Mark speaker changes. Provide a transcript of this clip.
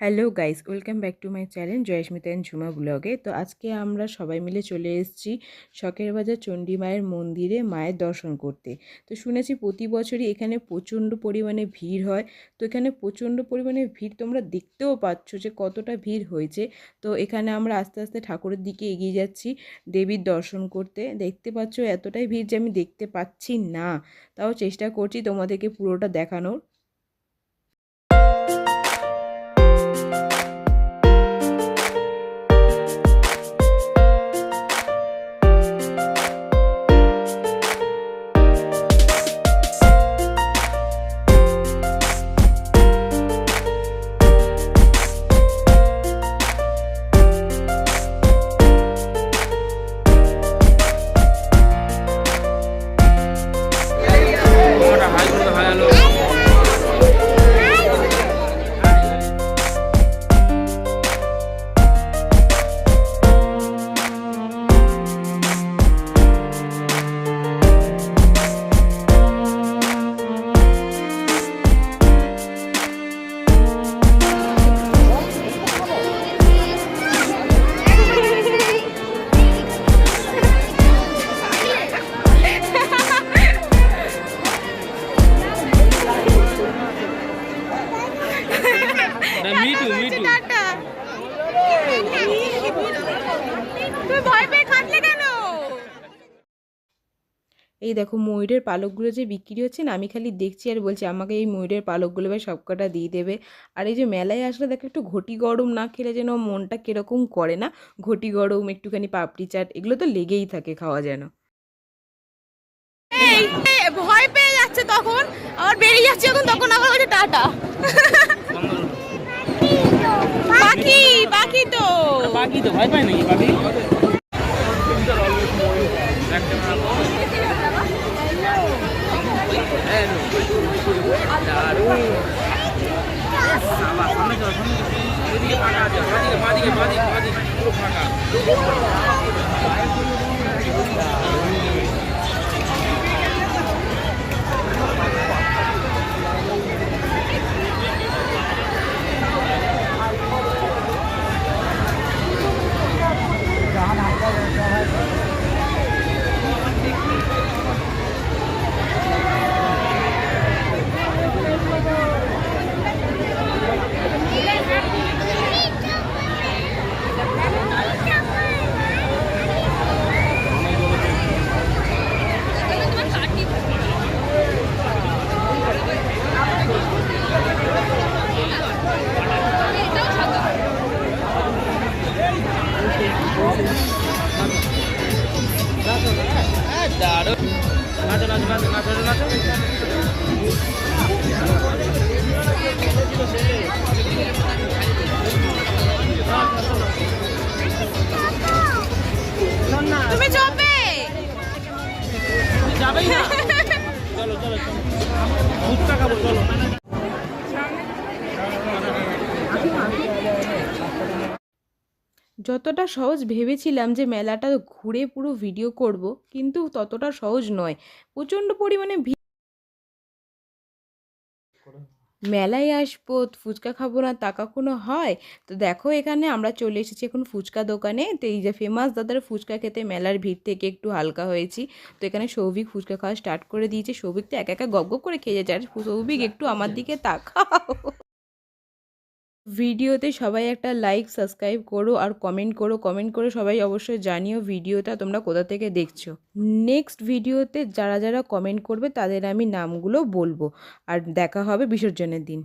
Speaker 1: Hello guys welcome back to my channel Joysmita and Jhuma ব্লগে তো আজকে আমরা সবাই মিলে চলে এসেছি শখের বাজার চণ্ডী মায়ের মন্দিরে মায়ের দর্শন করতে। তো শুনেছি প্রতি বছরই এখানে প্রচণ্ড পরিমাণে ভিড় হয়। তো এখানে প্রচণ্ড পরিমাণে ভিড় তোমরা দেখতেও পাচ্ছ যে কতটা ভিড় হয়েছে। তো এখানে আমরা আস্তে আস্তে ঠাকুরের দিকে এগিয়ে যাচ্ছি দেবীর দর্শন করতে। দেখতে পাচ্ছ এতটাই ভিড় যে আমি দেখতে পাচ্ছি না। তাও চেষ্টা করছি তোমাদেরকে পুরোটা দেখানোর।
Speaker 2: না মিটু মিটু
Speaker 3: টাটা। তুমি ভয় পেয়ে কাঁদলে কেন?
Speaker 1: এই দেখো ময়ূরের পালকগুলো যে বিক্রি হচ্ছে না আমি খালি দেখছি আর বলছি আমাকে এই ময়ূরের পালকগুলো ভাই সবকটা দিয়ে দেবে। আর এই যে মেলায় আসলে দেখো একটু ঘটি গরম না খেলে যেন মনটা কীরকম করে না? ঘটি গরম একটুখানি পাপড়ি চাট এগুলো তো লেগেই থাকে খাওয়া যেন।
Speaker 3: ভয় পেয়ে যাচ্ছে তখন আবার বেরিয়ে যাচ্ছে যখন তখন আবার টাটা।
Speaker 2: বাকি তো? ভয় পায় নাকি এদিকে ফাঁকা নাচো নাচো নাচো নাচো নাচো
Speaker 3: তুমি চলবে
Speaker 2: যাবেই না। চলো চলো চলো ফুচকা খাব চলো।
Speaker 1: যতটা সহজ ভেবেছিলাম যে মেলাটা ঘুরে পুরো ভিডিও করব, কিন্তু ততটা সহজ নয়। প্রচণ্ড পরিমাণে মেলায় আসব, ফুচকা খাব না তা কখনো হয়? তো দেখো এখানে আমরা চলে এসেছি এখন ফুচকা দোকানে। তো এই যে ফেমাস দাদার ফুচকা খেতে মেলার ভিড় থেকে একটু হালকা হয়েছি। তো এখানে সৌভিক ফুচকা খাওয়া স্টার্ট করে দিয়েছে। সৌভিক তো একা একা গপ করে খেয়ে যাচ্ছে। আর সৌভিক একটু আমার দিকে তাকাও। ভিডিওতে সবাই একটা লাইক সাবস্ক্রাইব করো আর কমেন্ট করো। কমেন্ট করে সবাই অবশ্যই জানিও ভিডিওটা তোমরা কোথা থেকে দেখছ। নেক্সট ভিডিওতে যারা যারা কমেন্ট করবে তাদের আমি নামগুলো বলব। আর দেখা হবে বিসর্জনের দিন।